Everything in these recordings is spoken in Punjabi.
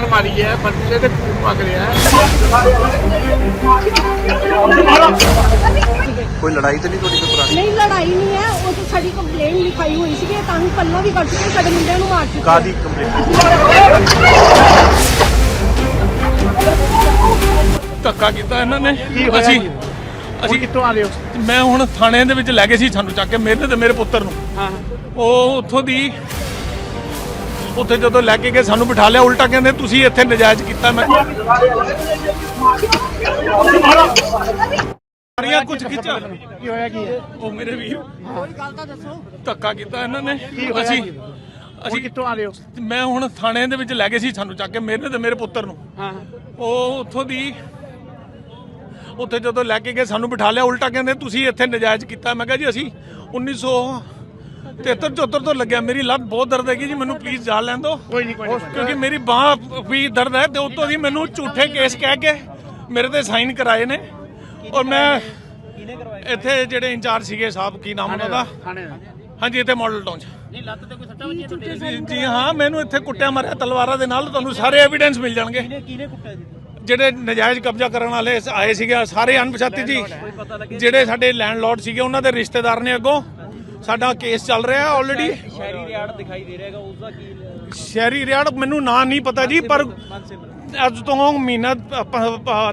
ਕਿਰਪਾਨ ਮਾਰੀ ਹੈ ਬੱਚੇ ਦੇ ਖੂਨ ਵਗ ਰਿਹਾ ਕੋਈ ਲੜਾਈ ਤਾਂ ਨਹੀਂ ਤੁਹਾਡੀ ਕੋਈ ਪੁਰਾਣੀ? ਨਹੀਂ ਲੜਾਈ ਨਹੀਂ ਹੈ। ਉਹ ਤਾਂ ਸਾਡੀ ਕੰਪਲੇਂਟ ਲਿਖਾਈ ਹੋਈ ਸੀ ਤਾਂ ਹੀ ਪੱਲਾ ਵੀ ਕੱਟ ਕੇ ਸਾਡੇ ਮੁੰਡਿਆਂ ਨੂੰ ਮਾਰ ਚੁੱਕੇ ਕਾਦੀ ਕੰਪਲੇਂਟ ਧੱਕਾ ਕੀਤਾ ਇਹਨਾਂ ਨੇ। ਹੋਇਆ? ਅਸੀਂ ਜੀ? ਅਸੀਂ ਕਿੱਥੋਂ ਆ ਰਹੇ ਹੋ? ਮੈਂ ਹੁਣ ਥਾਣੇ ਦੇ ਵਿੱਚ ਲੈ ਗਏ ਸੀ ਸਾਨੂੰ ਚੱਕ ਕੇ ਮੇਰੇ ਤੇ ਮੇਰੇ ਪੁੱਤਰ ਨੂੰ। ਹਾਂ। ਉਹ ਉੱਥੋਂ ਦੀ ਉੱਥੇ ਜਦੋਂ ਲੈ ਕੇ ਗਏ ਸਾਨੂੰ ਬਿਠਾ ਲਿਆ ਉਲਟਾ ਕਹਿੰਦੇ ਤੁਸੀਂ ਇੱਥੇ ਨਜਾਇਜ਼ ਕੀਤਾ ਮੈਂ ਮਾਰੀਆਂ ਕੁਝ ਖਿੱਚਾ ਕੀ ਹੋਇਆ ਕੀ ਹੈ? ਉਹ ਮੇਰੇ ਵੀਰ ਕੋਈ ਗੱਲ ਤਾਂ ਦੱਸੋ। ਧੱਕਾ ਕੀਤਾ ਇਹਨਾਂ ਨੇ। ਅਸੀਂ? ਅਸੀਂ ਕਿੱਥੋਂ ਆ ਰਹੇ ਹੋ? ਮੈਂ ਹੁਣ ਥਾਣੇ ਦੇ ਵਿੱਚ ਲੈ ਗਏ ਸੀ ਸਾਨੂੰ ਚੱਕ ਕੇ ਮੇਰੇ ਤੇ ਮੇਰੇ ਪੁੱਤਰ ਨੂੰ। ਹਾਂ। ਉਹ ਉੱਥੋਂ ਦੀ ਉੱਥੇ ਜਦੋਂ ਲੈ ਕੇ ਗਏ ਸਾਨੂੰ ਬਿਠਾ ਲਿਆ ਉਲਟਾ ਕਹਿੰਦੇ ਤੁਸੀਂ ਇੱਥੇ ਨਜਾਇਜ਼ ਕੀਤਾ। ਮੈਂ ਕਿਹਾ ਜੀ ਅਸੀਂ 1973 74 ਤੋਂ ਲੱਗਿਆ। ਮੇਰੀ ਲੱਤ ਬਹੁਤ ਦਰਦ ਹੈਗੀ ਜੀ ਮੈਨੂੰ ਪਲੀਜ਼ ਜਾ ਲੈਣ ਦਿਓ। ਕੋਈ ਨਹੀਂ ਕੋਈ ਨਹੀਂ ਕਿਉਂਕਿ ਮੇਰੀ ਬਾਹ ਵੀ ਦਰਦ ਹੈ ਤੇ ਉੱਤੋਂ ਦੀ ਮੈਨੂੰ ਝੂਠੇ ਕੇਸ ਕਹਿ ਕੇ ਮੇਰੇ ਤੇ ਸਾਈਨ ਕਰਾਏ ਨੇ। ਔਰ ਮੈਂ ਇੱਥੇ ਜਿਹੜੇ ਇੰਚਾਰਜ ਸੀਗੇ ਸਾਹਿਬ ਕੀ ਨਾਮ ਉਹਨਾਂ ਦਾ? ਹਾਂਜੀ ਇੱਥੇ ਮਾਡਲ ਟਾਊਨ 'ਚ। ਨਹੀਂ ਲੱਤ ਤੇ ਕੋਈ ਸੱਟਾ ਵੱਜੀ ਜੀ ਹਾਂ ਮੈਨੂੰ ਇੱਥੇ ਕੁੱਟਿਆ ਮਾਰਿਆ ਤਲਵਾਰਾਂ ਦੇ ਨਾਲ ਤੁਹਾਨੂੰ ਸਾਰੇ ਐਵੀਡੈਂਸ ਮਿਲ ਜਾਣਗੇ। ਜਿਹੜੇ ਨਜਾਇਜ਼ ਕਬਜ਼ਾ ਕਰਨ ਵਾਲੇ ਆਏ ਸੀਗੇ ਸਾਰੇ ਅਣਪਛਾਤੇ ਜੀ। ਜਿਹੜੇ ਸਾਡੇ ਲੈਂਡਲੋਰਡ ਸੀਗੇ ਉਹਨਾਂ ਦੇ ਰਿਸ਼ਤੇਦਾਰ ਨੇ ਅੱਗੋਂ। ਸਾਡਾ ਕੇਸ ਚੱਲ ਰਿਹਾ ਹੈ ਆਲਰੇਡੀ ਸ਼ਹਿਰੀ ਰਿਆੜ ਦਿਖਾਈ ਦੇ ਰਿਹਾਗਾ ਉਸ ਦਾ ਕੀ ਸ਼ਹਿਰੀ ਰਿਆੜ ਮੈਨੂੰ ਨਾਂ ਨਹੀਂ ਪਤਾ ਜੀ ਪਰ ਅੱਜ ਤੋਂ ਮਹੀਨਾ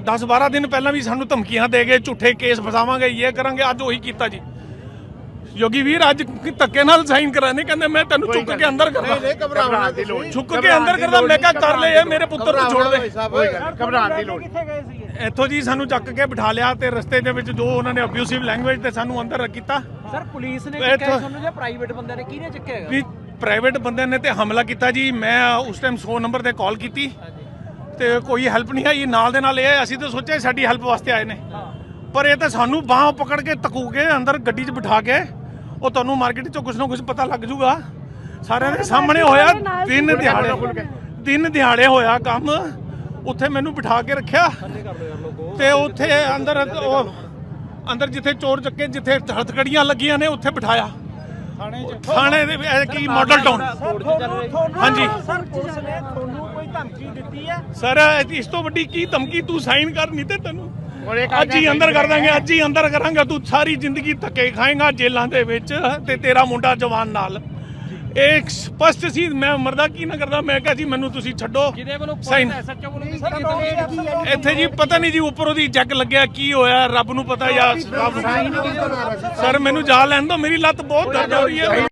10 12 ਦਿਨ ਪਹਿਲਾਂ ਵੀ ਸਾਨੂੰ ਧਮਕੀਆਂ ਦੇ ਗਏ ਝੂਠੇ ਕੇਸ ਫਸਾਵਾਂਗੇ ਇਹ ਕਰਾਂਗੇ ਅੱਜ ਉਹੀ ਕੀਤਾ ਜੀ। ਯੋਗੀ ਵੀਰ ਅੱਜ ਕੀ ਧੱਕੇ ਨਾਲ ਸਾਈਨ ਕਰਾਣੇ ਕਹਿੰਦੇ ਮੈਂ ਤੈਨੂੰ ਚੁੱਕ ਕੇ ਅੰਦਰ ਕਰਦਾ। ਘਬਰਾਉਣ ਦੀ ਲੋੜ ਚੁੱਕ ਕੇ ਅੰਦਰ ਕਰਦਾ ਮੈਂ ਕਿਹਾ ਕਰ ਲੈ ਇਹ ਮੇਰੇ ਪੁੱਤਰ ਨੂੰ ਛੋੜ ਦੇ ਘਬਰਾਉਣ ਦੀ ਲੋੜ ਇੱਥੋਂ ਜੀ ਸਾਨੂੰ ਚੱਕ ਕੇ ਬਿਠਾ ਲਿਆ ਤੇ ਰਸਤੇ ਦੇ ਵਿੱਚ ਜੋ ਉਹਨਾਂ ਨੇ ਅਬਿਊਸਿਵ ਲੈਂਗੁਏਜ ਤੇ ਸਾਨੂੰ ਅੰਦਰ ਕੀਤਾ। ਸਰ ਪੁਲਿਸ ਨੇ ਤਾਂ- ਤੁਹਾਨੂੰ ਜਾਂ ਪ੍ਰਾਈਵੇਟ ਬੰਦੇ ਨੇ? ਕਿਹਨੇ ਚੱਕਿਆ ਹੈਗਾ? ਵੀ ਪ੍ਰਾਈਵੇਟ ਬੰਦੇ ਨੇ ਤੇ ਹਮਲਾ ਕੀਤਾ ਜੀ। ਮੈਂ ਉਸ ਟਾਈਮ 100 ਨੰਬਰ ਤੇ ਕਾਲ ਕੀਤੀ। ਤੇ ਕੋਈ ਹੈਲਪ ਨਹੀਂ ਆਈ। ਨਾਲ ਦੇ ਨਾਲ ਇਹ ਅਸੀਂ ਤਾਂ ਸੋਚਿਆ ਸਾਡੀ ਹੈਲਪ ਵਾਸਤੇ ਆਏ ਨੇ। ਪਰ ਇਹ ਤਾਂ ਸਾਨੂੰ ਬਾਹ ਪਕੜ ਕੇ ਤਕੂ ਕੇ ਅੰਦਰ ਗੱਡੀ 'ਚ ਬਿਠਾ ਕੇ ਉਹ ਤੁਹਾਨੂੰ ਮਾਰਕੀਟ 'ਚੋਂ ਕੁਝ ਨਾ ਕੁਝ ਪਤਾ ਲੱਗ ਜੂਗਾ ਸਾਰਿਆਂ ਦੇ ਸਾਹਮਣੇ ਹੋਇਆ ਦਿਨ ਦਿਹਾੜੇ। ਦਿਨ ਦਿਹਾੜੇ ਹੋਇਆ ਕੰਮ। ਉੱਥੇ ਮੈਨੂੰ ਬਿਠਾ ਕੇ ਰੱਖਿਆ। ਤੇ ਉੱਥੇ ਅੰਦਰ ਉਹ ਅੰਦਰ ਜਿੱਥੇ ਚੋਰ ਚੱਕੇ ਜਿੱਥੇ ਹਥਕੜੀਆਂ ਲੱਗੀਆਂ ਨੇ ਉੱਥੇ ਬਿਠਾਇਆ। ਥਾਣੇ ਦੇ ਕੀ ਮਾਡਲ ਟਾਊਨ ਹਾਂਜੀ। ਸਰ ਪੁਲਿਸ ਨੇ ਤੁਹਾਨੂੰ ਕੋਈ ਧਮਕੀ ਦਿੱਤੀ ਹੈ? ਸਰ ਇਸ ਤੋਂ ਵੱਡੀ ਕੀ ਧਮਕੀ ਤੂੰ ਸਾਈਨ ਕਰ ਨਹੀਂ ਤੇ ਤੈਨੂੰ ਅੱਜ ਹੀ ਅੰਦਰ ਕਰ ਦਾਂਗੇ ਅੱਜ ਹੀ ਅੰਦਰ ਕਰਾਂਗਾ ਤੂੰ ਸਾਰੀ ਜ਼ਿੰਦਗੀ ਧੱਕੇ ਖਾਏਗਾ ਜੇਲ੍ਹਾਂ ਦੇ ਵਿੱਚ ਤੇ ਤੇਰਾ ਮੁੰਡਾ ਜਵਾਨ ਨਾਲ। ਇਹ ਸਪਸ਼ਟ ਸੀ ਮੈਂ ਮਰਦਾ ਕੀ ਨਾ ਕਰਦਾ ਮੈਂ ਕਿਹਾ ਜੀ ਮੈਨੂੰ ਤੁਸੀਂ ਛੱਡੋ। ਸਾਈਨ। ਇੱਥੇ ਜੀ ਪਤਾ ਨਹੀਂ ਜੀ ਉੱਪਰੋਂ ਦੀ ਜੱਗ ਲੱਗਿਆ ਕੀ ਹੋਇਆ ਰੱਬ ਨੂੰ ਪਤਾ ਜਾਂ ਸਰ ਮੈਨੂੰ ਜਾ ਲੈਣ ਦਿਓ ਮੇਰੀ ਲੱਤ ਬਹੁਤ ਦਰਦ ਹੋ ਰਹੀ ਹੈ।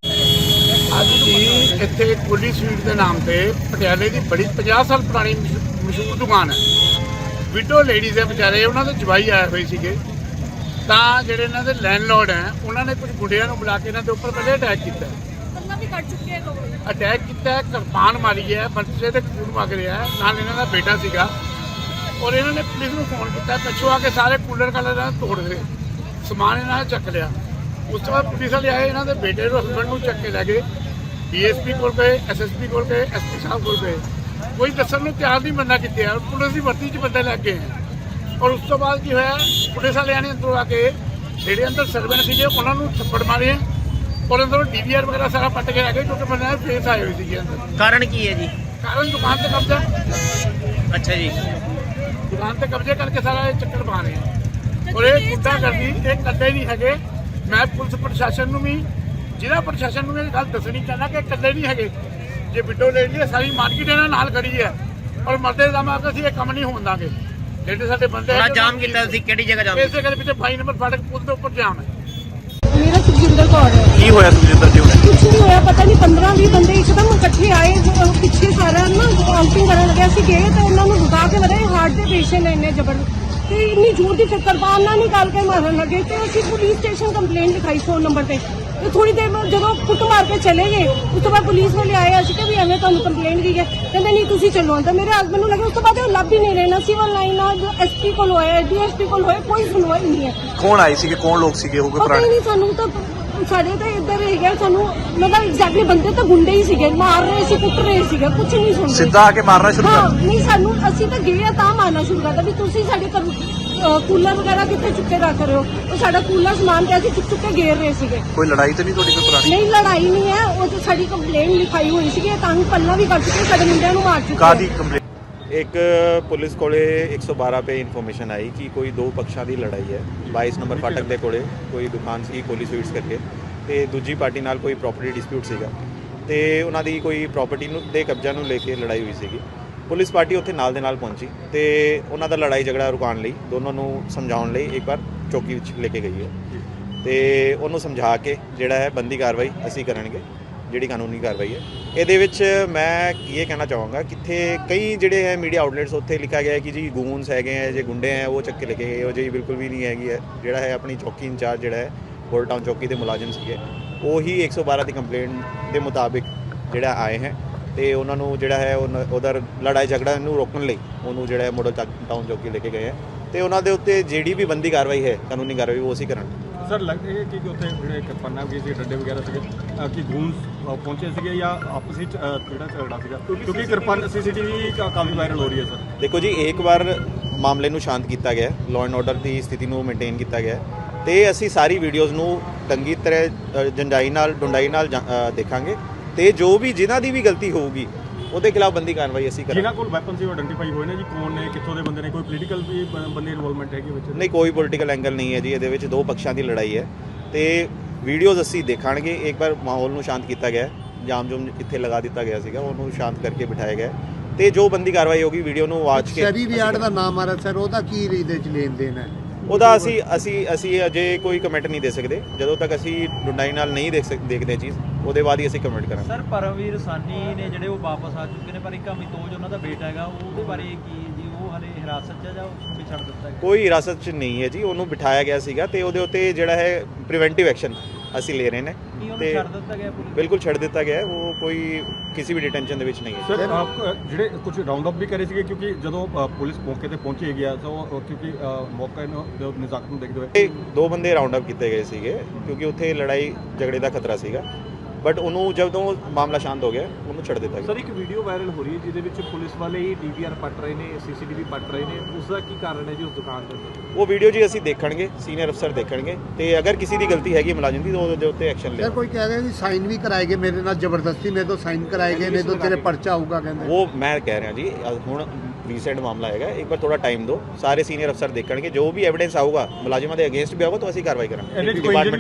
ਅੱਜ ਜੀ ਇੱਥੇ ਕੁਲੀ ਸਵੀਟ ਦੇ ਨਾਮ ਤੇ ਪਟਿਆਲੇ ਦੀ ਬੜੀ 50 ਸਾਲ ਪੁਰਾਣੀ ਮਸ਼- ਮਸ਼ਹੂਰ ਦੁਕਾਨ ਹੈ। ਵਿਡੋ ਲੇਡੀਜ਼ ਹੈ ਵਿਚਾਰੇ ਉਹਨਾਂ ਦੇ ਜਵਾਈ ਆਏ ਹੋਏ ਸੀਗੇ। ਤਾਂ ਜਿਹੜੇ ਇਹਨਾਂ ਦੇ ਲੈਂਡਲੋਰਡ ਹੈ ਉਹਨਾਂ ਨੇ ਕੁਝ ਗੁੰਡਿਆਂ ਨੂੰ ਬੁਲਾ ਕੇ ਇਹਨਾਂ ਦੇ ਉੱਪਰ ਪਹਿਲੇ ਅਟੈਕ ਕੀਤਾ। ਪੱਲਾ ਵੀ ਕੱਟ ਚੁੱਕੇ ਲੋਕ। ਅਟੈਕ ਕੀਤਾ ਕਿਰਪਾਨ ਮਾਰੀ ਹੈ ਬੱਚੇ ਦੇ ਖੂਨ ਵਗ ਰਿਹਾ ਨਾਲ ਇਹਨਾਂ ਦਾ ਬੇਟਾ ਸੀਗਾ। ਔਰ ਇਹਨਾਂ ਨੇ ਪੁਲਿਸ ਨੂੰ ਫੋਨ ਕੀਤਾ ਪਿੱਛੋਂ ਆ ਕੇ ਸਾਰੇ ਕੂਲਰ ਕਾਲਰ ਨਾਲ ਤੋੜ ਗਏ ਸਮਾਨ ਇਹਨਾਂ ਨੇ ਚੱਕ ਲਿਆ। ਉਸ ਤੋਂ ਬਾਅਦ ਪੁਲਿਸ ਵਾਲੇ ਆਏ ਇਹਨਾਂ ਦੇ ਬੇਟੇ ਨੂੰ ਹਸਬੰਡ ਨੂੰ ਚੱਕ ਕੇ ਲੈ ਗਏ। ਡੀਐਸਪੀ ਕੋਲ ਗਏ ਐਸਐਸਪੀ ਕੋਲ ਗਏ ਐਸਪੀ ਸਾਹਿਬ ਕੋਲ ਗਏ। ਕੋਈ ਦੱਸਣ ਨੂੰ ਤਿਆਰ ਨਹੀਂ ਬੰਦਾ ਕਿੱਥੇ ਆ। ਪੁਲਿਸ ਦੀ ਵਰਤੀ 'ਚ ਬੰਦੇ ਲੱਗ ਗਏ ਔਰ ਉਸ ਤੋਂ ਬਾਅਦ ਕੀ ਹੋਇਆ ਪੁਲਿਸ ਵਾਲਿਆਂ ਨੇ ਅੰਦਰੋਂ ਆ ਕੇ ਜਿਹੜੇ ਅੰਦਰ ਸਰਵੈਂਟ ਸੀਗੇ ਉਹਨਾਂ ਨੂੰ ਥੱਪੜ ਮਾਰੇ ਔਰ ਅੰਦਰੋਂ ਡੀਵੀਆਰ ਵਗੈਰਾ ਸਾਰਾ ਪੱਟ ਕੇ ਆ ਗਏ ਕਿਉਂਕਿ ਬੰਦੇ ਦੇ ਫੇਸ ਆਏ ਹੋਏ ਸੀਗੇ ਅੰਦਰ। ਕਾਰਨ ਕੀ ਹੈ ਜੀ? ਕਾਰਨ ਦੁਕਾਨ ਤੇ ਕਬਜ਼ਾ। ਅੱਛਾ ਜੀ। ਦੁਕਾਨ ਤੇ ਕਬਜ਼ੇ ਕਰਕੇ ਸਾਰਾ ਇਹ ਚੱਕਰ ਪਾ ਰਹੇ ਆ। ਔਰ ਇਹ ਗੁੱਡਾ ਕਰਦੀ ਇਹ ਕੱਲੇ ਨਹੀਂ ਹੈਗੇ। ਮੈਂ ਪੁਲਿਸ ਪ੍ਰਸ਼ਾਸਨ ਨੂੰ ਵੀ ਜ਼ਿਲ੍ਹਾ ਪ੍ਰਸ਼ਾਸਨ ਨੂੰ ਇਹ ਗੱਲ ਦੱਸਣੀ ਚਾਹੁੰਦਾ ਕਿ ਕੱਲੇ ਨਹੀਂ ਹੈਗੇ। ਜੇ ਵਿਡੋ ਲੈ ਲਈ ਸਾਰੀ ਮਾਰਕੀਟ ਇਹਨਾਂ ਨਾਲ ਖੜੀ ਹੈ। ਔਰ ਮਰਦੇ ਦਾ ਮਾਰ ਅਸੀਂ ਇਹ ਕੰਮ ਨਹੀਂ ਹੋਣ ਦਾਂਗੇ। ਜਿਹੜੇ ਸਾਡੇ ਬੰਦੇ ਬੜਾ ਜਾਮ ਕੀਤਾ ਤੁਸੀਂ ਕਿਹੜੀ ਜਗ੍ਹਾ ਜਾਮ ਇਸੇ ਕਰਕੇ ਪਿੱਛੇ 22 ਨੰਬਰ ਫਾਟਕ ਪੁਲ ਦੇ ਉੱਪਰ ਜਾਮ ਹੈ। ਮੇਰਾ ਸੁਖਜਿੰਦਰ ਕੌਰ ਹੈ। ਕੀ ਹੋਇਆ ਸੁਖਜਿੰਦਰ ਜੀ ਉਹਨੇ ਕੁਛ ਨਹੀਂ ਹੋਇਆ ਪਤਾ ਨਹੀਂ 15 20 ਬੰਦੇ ਇੱਕਦਮ ਇਕੱਠੇ ਆਏ ਪਿੱਛੇ ਸਾਰਾ ਨਾ ਕਾਊਂਟਿੰਗ ਕਰਨ ਲੱਗੇ ਅਸੀਂ ਗਏ ਤੇ ਉਹਨਾਂ ਨੂੰ ਰੁਕਾ ਕੇ ਵਧਾਏ ਹਾਰਟ ਦੇ ਪੇਸ਼ੈਂਟ ਨੇ ਇੰਨੇ ਜ਼ਬਰ। ਤੇ ਇੰਨੀ ਜ਼ੋਰ ਦੀ ਚੱਕਰ ਬਾਹਰ ਨਿਕਾਲ ਕੇ ਮਾਰਨ ਲੱਗੇ ਤੇ ਅਸੀਂ ਪੁਲਿਸ ਸਟੇਸ਼ਨ ਕੰਪਲੇਂਟ ਲਿਖਾਈ 100 ਨੰਬਰ ਤੇ। ਤੇ ਥੋੜੀ ਦੇਰ ਬਾਅਦ ਜਦੋਂ ਕੁੱਟ ਮਾਰ ਕੇ ਚਲੇ ਗਏ ਉਸ ਤੋਂ ਬਾਅਦ ਪੁਲਿਸ ਵਾਲੇ ਆਏ ਅਸੀਂ ਕਿ ਵੀ ਐਵੇਂ ਤੁਹਾਨੂੰ ਕੰਪਲੇਂਟ ਕੀ ਹੈ। ਕਹਿੰਦੇ ਨਹੀਂ ਤੁਸੀਂ ਚੱਲੋ। ਅੰਦਰ ਮੇਰੇ ਹਸਬੰਦ ਨੂੰ ਲੱਗੇ ਉਸ ਤੋਂ ਬਾਅਦ ਉਹ ਲੱਭ ਹੀ ਨਹੀਂ ਰਹੇ ਨਾ ਸਿਵਲ ਲਾਈਨ ਨਾਲ ਜੋ ਐਸਪੀ ਕੋਲ ਹੋਇਆ ਡੀਐਸਪੀ ਕੋਲ ਹੋਇਆ ਕੋਈ ਸੁਣਵਾਈ ਨਹੀਂ ਹੈ। ਕੌਣ ਆਏ ਸੀਗੇ? ਕੌਣ ਲੋਕ ਸੀਗੇ ਕੋਈ ਪਤਾ ਹੀ ਪੁਰਾਣੇ ਨਹੀਂ ਸਾਨੂੰ ਤਾਂ ਸਾਡੇ ਤਾਂ ਇੱਧਰ ਹੀ ਗਿਆ ਸਾਨੂੰ ਮਤਲਬ ਐਗਜ਼ੈਕਟਲੀ ਬੰਦੇ ਤਾਂ ਗੁੰਡੇ ਹੀ ਸੀਗੇ ਮਾਰ ਰਹੇ ਸੀ ਕੁੱਟ ਰਹੇ ਸੀਗੇ ਕੁਝ ਨਹੀਂ ਸੁਣਦੇ। ਸਿੱਧਾ ਆ ਕੇ ਮਾਰਨਾ ਸ਼ੁਰੂ ਹਾਂ ਕਰ ਨਹੀਂ ਸਾਨੂੰ ਅਸੀਂ ਤਾਂ ਗਏ ਆ ਤਾਂ ਮਾਰਨਾ ਸ਼ੁਰੂ ਕਰਤਾ ਵੀ ਤੁਸੀਂ ਸਾਡੇ ਘਰ ਕੂਲਰ ਵਗੈਰਾ ਕਿੱਥੇ ਚੁੱਕੇ ਰੱਖ ਰਹੇ ਹੋ? ਉਹ ਸਾਡਾ ਕੂਲਰ ਸਮਾਨ ਤੇ ਅਸੀਂ ਚੁੱਕ ਚੁੱਕ ਕੇ ਗੇਰ ਰਹੇ ਸੀਗੇ। ਕੋਈ ਲੜਾਈ ਤਾਂ ਨਹੀਂ ਤੁਹਾਡੀ ਕੋਈ ਪੁਰਾਣੀ? ਨਹੀਂ ਲੜਾਈ ਨਹੀਂ ਹੈ। ਉਹ ਤਾਂ ਸਾਡੀ ਕੰਪਲੇਂਟ ਲਿਖਾਈ ਹੋਈ ਸੀਗੀ। ਤਾਂ ਹੀ ਪੱਲਾ ਵੀ ਕੱਟ ਕੇ ਸਾਡੇ ਮੁੰਡਿਆਂ ਨੂੰ ਮਾਰ ਚੁੱਕੇ ਕਾਦੀ ਕੰਪਲੇਂਟ ਇੱਕ ਪੁਲਿਸ ਕੋਲੇ 112 ਪੇ ਇਨਫੋਰਮੇਸ਼ਨ ਆਈ ਕਿ ਕੋਈ ਦੋ ਪੱਖਾਂ ਦੀ ਲੜਾਈ ਹੈ। 22 ਨੰਬਰ ਫਾਟਕ ਦੇ ਕੋਲੇ ਕੋਈ ਦੁਕਾਨ ਸੀ ਕੋਲੀ ਸਵੀਟਸ ਕਰਕੇ। ਤੇ ਦੂਜੀ ਪਾਰਟੀ ਨਾਲ ਕੋਈ ਪ੍ਰਾਪਰਟੀ ਡਿਸਪਿਊਟ ਸੀਗਾ। ਤੇ ਉਹਨਾਂ ਦੀ ਕੋਈ ਪ੍ਰਾਪਰਟੀ ਨੂੰ ਦੇ ਕਬਜ਼ਾ ਨੂੰ ਲੈ ਕੇ ਲੜਾਈ ਹੋਈ ਸੀਗੀ। ਪੁਲਿਸ ਪਾਰਟੀ ਉੱਥੇ ਨਾਲ ਦੇ ਨਾਲ ਪਹੁੰਚੀ ਤੇ ਉਹਨਾਂ ਦਾ ਲੜਾਈ ਝਗੜਾ ਰੁਕਾਉਣ ਲਈ ਦੋਨੋਂ ਨੂੰ ਸਮਝਾਉਣ ਲਈ ਇੱਕ ਵਾਰ ਚੌਕੀ ਵਿੱਚ ਲੈ ਕੇ ਗਈ ਹੈ। ਤੇ ਉਹਨੂੰ ਸਮਝਾ ਕੇ ਜਿਹੜਾ ਹੈ ਬੰਦੀ ਕਾਰਵਾਈ ਅਸੀਂ ਕਰਨਗੇ ਜਿਹੜੀ ਕਾਨੂੰਨੀ ਕਾਰਵਾਈ ਹੈ। ਇਹਦੇ ਵਿੱਚ ਮੈਂ ਇਹ ਕਹਿਣਾ ਚਾਹਾਂਗਾ ਕਿੱਥੇ ਕਈ ਜਿਹੜੇ ਹੈ ਮੀਡੀਆ ਆਊਟਲੈਟਸ ਉੱਥੇ ਲਿਖਿਆ ਗਿਆ ਹੈ ਕਿ ਜੀ ਗੂੰਸ ਹੈਗੇ ਹੈ ਜੇ ਗੁੰਡੇ ਹੈ ਉਹ ਚੱਕ ਕੇ ਲੈ ਕੇ ਗਏ ਉਹ ਜਿਹੀ ਬਿਲਕੁਲ ਵੀ ਨਹੀਂ ਹੈਗੀ ਹੈ। ਜਿਹੜਾ ਹੈ ਆਪਣੀ ਚੌਕੀ ਇੰਚਾਰਜ ਜਿਹੜਾ ਹੈ ਹੋਲ ਟਾਊਨ ਚੌਕੀ ਦੇ ਮੁਲਾਜ਼ਮ ਸੀਗੇ ਉਹੀ 112 ਦੀ ਕੰਪਲੇਂਟ ਦੇ ਮੁਤਾਬਿਕ ਜਿਹੜਾ ਆਏ ਹੈ। ਤੇ ਉਹਨਾਂ ਨੂੰ ਜਿਹੜਾ ਹੈ ਉਧਰ ਲੜਾਈ ਝਗੜਾ ਨੂੰ ਰੋਕਣ ਲਈ ਉਹਨੂੰ ਜਿਹੜਾ ਹੈ ਮੋਡਲ ਟਾਊਨ ਚੌਕੀ ਲੈ ਕੇ ਗਏ ਤੇ ਉਹਨਾਂ ਦੇ ਉੱਤੇ ਜਿਹੜੀ ਵੀ ਬੰਦੀ ਕਾਰਵਾਈ ਹੈ ਕਾਨੂੰਨੀ ਕਾਰਵਾਈ ਉਹ ਅਸੀਂ ਕਰਾਂਗੇ। ਸਰ ਲੱਗਦਾ ਹੈ ਕਿ ਉੱਥੇ ਜਿਹੜੇ ਕਿਰਪਾਨਾਂ ਵੀ ਸੀ ਡੰਡੇ ਵਗੈਰਾ ਸੀਗੇ ਕਿ ਗੂੰਸ ਪਹੁੰਚੇ ਸੀਗੇ ਜਾਂ ਆਪਸ ਵਿੱਚ ਜਿਹੜਾ ਝਗੜਾ ਸੀਗਾ? ਕਿਉਂਕਿ ਕਿਰਪਾਨ ਸੀਸੀਟੀਵੀ ਕਾਫੀ ਵਾਇਰਲ ਹੋ ਰਹੀ ਹੈ ਸਰ। ਦੇਖੋ ਜੀ ਇੱਕ ਵਾਰ ਮਾਮਲੇ ਨੂੰ ਸ਼ਾਂਤ ਕੀਤਾ ਗਿਆ ਲਾਅ ਐਂਡ ਆਰਡਰ ਦੀ ਸਥਿਤੀ ਨੂੰ ਮੇਨਟੇਨ ਕੀਤਾ ਗਿਆ ਤੇ ਅਸੀਂ ਸਾਰੀ ਵੀਡੀਓਜ਼ ਨੂੰ ਚੰਗੀ ਤਰ੍ਹਾਂ ਅ, ਜੰਜਾਈ ਨਾਲ ਡੁੰਡਾਈ ਨਾਲ ਦੇਖਾਂਗੇ। ਤੇ ਜੋ ਵੀ ਜਿਨ੍ਹਾਂ ਦੀ ਵੀ ਗਲਤੀ ਹੋਊਗੀ ਉਹਦੇ ਖਿਲਾਫ ਬੰਦੀ ਕਾਰਵਾਈ ਅਸੀਂ ਜਿਨ੍ਹਾਂ ਕਰਾਂਗੇ ਕੋਲ ਵੈਪਨ ਸੀ ਉਹ ਆਇਡੈਂਟੀਫਾਈ ਹੋਏ ਨੇ ਜੀ ਕੌਣ ਨੇ ਕਿੱਥੋਂ ਦੇ ਬੰਦੇ ਨੇ ਕੋਈ ਪੋਲੀਟੀਕਲ ਵੀ ਬੰਦੇ ਇਨਵੋਲਵਮੈਂਟ ਹੈਗੀ ਵਿੱਚ ਨਹੀਂ ਕੋਈ ਪੋਲੀਟੀਕਲ ਐਂਗਲ ਨਹੀਂ ਹੈ ਜੀ ਇਹਦੇ ਵਿੱਚ ਦੋ ਪੱਖਾਂ ਦੀ ਲੜਾਈ ਹੈ ਤੇ ਵੀਡੀਓਜ਼ ਅਸੀਂ ਦੇਖਾਂਗੇ ਇੱਕ ਵਾਰ ਮਾਹੌਲ ਨੂੰ ਸ਼ਾਂਤ ਕੀਤਾ ਗਿਆ। ਜਾਮ ਜੁਮ ਇੱਥੇ ਲਗਾ ਦਿੱਤਾ ਗਿਆ ਸੀਗਾ ਉਹਨੂੰ ਸ਼ਾਂਤ ਕਰਕੇ ਬਿਠਾਇਆ ਗਿਆ। ਤੇ ਜੋ ਬੰਦੀ ਕਾਰਵਾਈ ਹੋਗੀ ਵੀਡੀਓ ਨੂੰ ਵਾਚ ਕੇ ਸ਼ਰੀ ਰਿਆੜ ਦਾ ਨਾਮ ਆ ਰਿਹਾ ਸਰ ਉਹਦਾ ਕੀ ਇਹਦੇ ਚ ਲੈਣ ਦੇਣ ਹੈ ਉਹਦਾ ਅਸੀਂ ਅਸੀਂ ਅਸੀਂ ਅਜੇ ਕੋਈ ਕਮੈਂਟ ਨਹੀਂ ਦੇ ਸਕਦੇ। ਜਦੋਂ ਤੱਕ ਅਸੀਂ ਡੁੰਡਾਈ ਨਾਲ ਨਹੀਂ ਦੇਖ ਸਕ ਦੇਖਦੇ ਚੀਜ਼ ਉਹਦੇ ਬਾਅਦ ਹੀ ਅਸੀਂ ਕਮੈਂਟ ਕਰਾਂਗੇ। ਸਰ ਪਰਮਵੀਰ ਸਾਨੀ ਨੇ ਜਿਹੜੇ ਉਹ ਵਾਪਸ ਆ ਚੁੱਕੇ ਨੇ ਪਰ ਇੱਕ ਅਮਿਤੋਜ ਉਹਨਾਂ ਦਾ ਬੇਟਾ ਹੈਗਾ ਉਹਦੇ ਬਾਰੇ ਕੀ ਜੀ ਉਹ ਹਲੇ ਹਿਰਾਸਤ 'ਚ ਆ ਜਾਂ ਉਹ ਛੱਡ ਦਿੱਤਾ ਕੋਈ ਹਿਰਾਸਤ 'ਚ ਨਹੀਂ ਹੈ ਜੀ ਉਹਨੂੰ ਬਿਠਾਇਆ ਗਿਆ ਸੀਗਾ ਤੇ ਉਹਦੇ ਉੱਤੇ ਜਿਹੜਾ ਹੈ ਪ੍ਰੀਵੈਂਟਿਵ ਐਕਸ਼ਨ ਅਸੀਂ ਲੈ ਰਹੇ ਨੇ ਤੇ ਛੱਡ ਦਿੱਤਾ ਗਿਆ ਪੁਲਿਸ। ਬਿਲਕੁਲ ਛੱਡ ਦਿੱਤਾ ਗਿਆ ਉਹ ਕੋਈ ਕਿਸੇ ਵੀ ਡਿਟੈਂਸ਼ਨ ਦੇ ਵਿੱਚ ਨਹੀਂ ਹੈ। ਸਰ ਆਪ ਜਿਹੜੇ ਕੁਝ ਰਾਉਂਡ ਅਪ ਵੀ ਕਰੇ ਸੀਗੇ ਕਿਉਂਕਿ ਜਦੋਂ ਪੁਲਿਸ ਮੌਕੇ ਤੇ ਪਹੁੰਚੀ ਗਿਆ ਤਾਂ ਉਹ ਕਿਉਂਕਿ ਮੌਕੇ ਨੂੰ ਜੋ ਨਜ਼ਾਕਤ ਨੂੰ ਦੇਖਦੇ ਹੋਏ। ਦੋ ਬੰਦੇ ਰਾਉਂਡ ਅਪ ਕੀਤੇ ਗਏ ਸੀਗੇ ਕਿਉਂਕਿ ਉੱਥੇ ਲੜਾਈ ਝਗੜੇ ਦਾ ਖਤਰਾ ਸੀਗਾ। ਬਟ ਉਹਨੂੰ ਜਦੋਂ ਮਾਮਲਾ ਸ਼ਾਂਤ ਹੋ ਗਿਆ ਉਹਨੂੰ ਛੱਡ ਦਿੱਤਾ ਗਿਆ। ਸਰ ਇੱਕ ਵੀਡੀਓ ਵਾਇਰਲ ਹੋ ਰਹੀ ਹੈ ਜਿਹਦੇ ਵਿੱਚ ਪੁਲਿਸ ਵਾਲੇ ਹੀ ਡੀਵੀਆਰ ਪੱਟ ਰਹੇ ਨੇ ਸੀਸੀਟੀਵੀ ਪੱਟ ਰਹੇ ਨੇ। ਉਸ ਦਾ ਕੀ ਕਾਰਨ ਹੈ ਜੀ ਉਸ ਦੁਕਾਨ ਦੇ ਉੱਤੇ? ਉਹ ਵੀਡੀਓ ਜੀ ਅਸੀਂ ਦੇਖਣਗੇ ਸੀਨੀਅਰ ਅਫਸਰ ਦੇਖਣਗੇ। ਤੇ ਅਗਰ ਕਿਸੇ ਦੀ ਗਲਤੀ ਹੈਗੀ ਮੁਲਾਜ਼ਮ ਦੀ ਤਾਂ ਉਹਦੇ ਉੱਤੇ ਐਕਸ਼ਨ ਸਰ ਲਿਆ ਕੋਈ ਕਹਿ ਰਿਹਾ ਜੀ ਸਾਈਨ ਵੀ ਕਰਾਏ ਗਏ ਮੇਰੇ ਨਾਲ ਜ਼ਬਰਦਸਤੀ ਮੇਰੇ ਤੋਂ ਸਾਈਨ ਕਰਾਏ ਗਏ ਨੇ ਤਾਂ ਤੇਰੇ ਪਰਚਾ ਆਊਗਾ ਕਹਿੰਦੇ। ਉਹ ਮੈਂ ਕਹਿ ਰਿਹਾ ਜੀ ਹੁਣ ਰੀਸੈਂਟ ਮਾਮਲਾ ਹੈਗਾ ਇੱਕ ਵਾਰ ਥੋੜਾ ਟਾਈਮ ਦਿਓ। ਸਾਰੇ ਸੀਨੀਅਰ ਅਫਸਰ ਦੇਖਣਗੇ ਜੋ ਵੀ ਐਵੀਡੈਂਸ ਆਊਗਾ ਮੁਲਾਜ਼ਮਾਂ ਦੇ ਅਗੇਂਸਟ ਵੀ ਆਊਗਾ ਤਾਂ ਅਸੀਂ ਕਾਰਵਾਈ ਕਰਾਂਗੇ। Department